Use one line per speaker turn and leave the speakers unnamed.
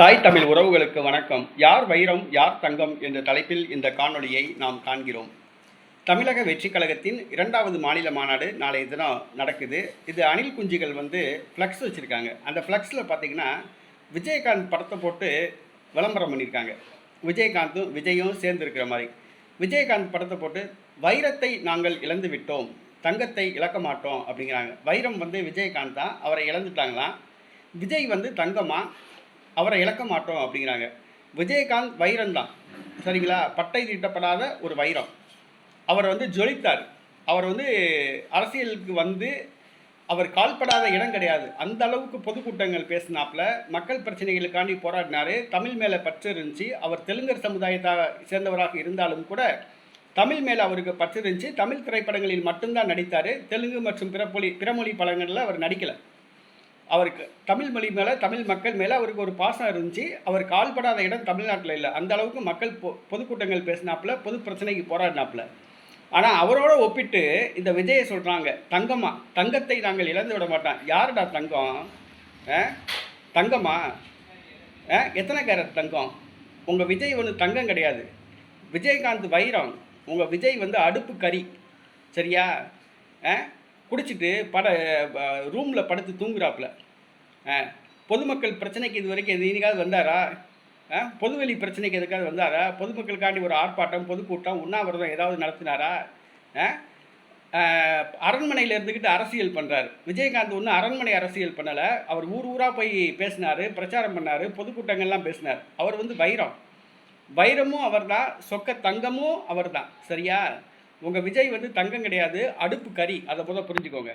தாய் தமிழ் உறவுகளுக்கு வணக்கம். யார் வைரம் யார் தங்கம் என்ற தலைப்பில் இந்த காணொளியை நாம் காண்கிறோம். தமிழக வெற்றி கழகத்தின் இரண்டாவது மாநில மாநாடு நாளைய தினம் நடக்குது. இது அணில் குஞ்சுகள் வந்து ஃப்ளக்ஸ் வச்சுருக்காங்க. அந்த ஃப்ளக்ஸில் பார்த்தீங்கன்னா விஜயகாந்த் படத்தை போட்டு விளம்பரம் பண்ணியிருக்காங்க விஜயகாந்தும் விஜயும் சேர்ந்துருக்கிற மாதிரி. விஜயகாந்த் படத்தை போட்டு வைரத்தை நாங்கள் இழந்து விட்டோம் தங்கத்தை இழக்க மாட்டோம் அப்படிங்கிறாங்க. வைரம் வந்து விஜயகாந்த் தான் அவரை இழந்துட்டாங்களாம். விஜய் வந்து தங்கமாக அவரை இழக்க மாட்டோம் அப்படிங்கிறாங்க. விஜயகாந்த் வைரம் தான். சரிங்களா? பட்டை தீட்டப்படாத ஒரு வைரம். அவர் வந்து ஜொலித்தார். அவர் வந்து அரசியலுக்கு வந்து அவர் கால்படாத இடம் கிடையாது. அந்த அளவுக்கு பொதுக்கூட்டங்கள் பேசினாப்புல மக்கள் பிரச்சனைகளுக்காண்டி போராடினார். தமிழ் மேலே பற்று இருந்துச்சு அவர் தெலுங்கர் சமுதாயத்தை சேர்ந்தவராக இருந்தாலும் கூட தமிழ் மேலே அவருக்கு பற்று இருந்துச்சு தமிழ் திரைப்படங்களில் மட்டும்தான் நடித்தார். தெலுங்கு மற்றும் பிற மொழி பிற மொழி படங்களில் அவர் நடிக்கலை. அவருக்கு தமிழ் மொழி மேலே தமிழ் மக்கள் மேலே அவருக்கு ஒரு பாசம் இருந்துச்சு. அவர் கால்படாத இடம் தமிழ்நாட்டில் இல்லை. அந்த அளவுக்கு மக்கள் பொ பொதுக்கூட்டங்கள் பேசினாப்புல பொது பிரச்சனைக்கு போராடினாப்புல. ஆனால் அவரோட ஒப்பிட்டு இந்த விஜயை சொல்கிறாங்க தங்கம்மா தங்கத்தை நாங்கள் இழந்து விட மாட்டோம். யாருடா தங்கம்? ஆ? தங்கம்மா? ஆ? எத்தனை கேரட் தங்கம்? உங்கள் விஜய் ஒன்று தங்கம் கிடையாது. விஜயகாந்த் வைரம் உங்கள் விஜய் வந்து அடுப்பு கறி. சரியா? ஆ? குடிச்சிட்டு பட ரூமில் படுத்து தூங்குறாப்புல. ஆ பொதுமக்கள் பிரச்சனைக்கு இது வரைக்கும் எது இனிக்காவது வந்தாரா? ஆ பொதுவெளி பிரச்சனைக்கு எதுக்காவது வந்தாரா? பொதுமக்களுக்காண்டி ஒரு ஆர்ப்பாட்டம் பொதுக்கூட்டம் உண்ணாவிரதம் ஏதாவது நடத்தினாரா? ஆ அரண்மனையில் இருந்துக்கிட்டு அரசியல் பண்ணுறாரு விஜயகாந்த் ஒன்றும் அரண்மனை அரசியல் பண்ணலை. அவர் ஊர் ஊராக போய் பேசினார் பிரச்சாரம் பண்ணார் பொதுக்கூட்டங்கள்லாம் பேசினார். அவர் வந்து வைரம். வைரமும் அவர்தான் சொக்க தங்கமும் அவர் தான் சரியா? உங்கள் விஜய் வந்து தங்கம் கிடையாது அடுப்பு கறி. அதை போல புரிஞ்சுக்கோங்க.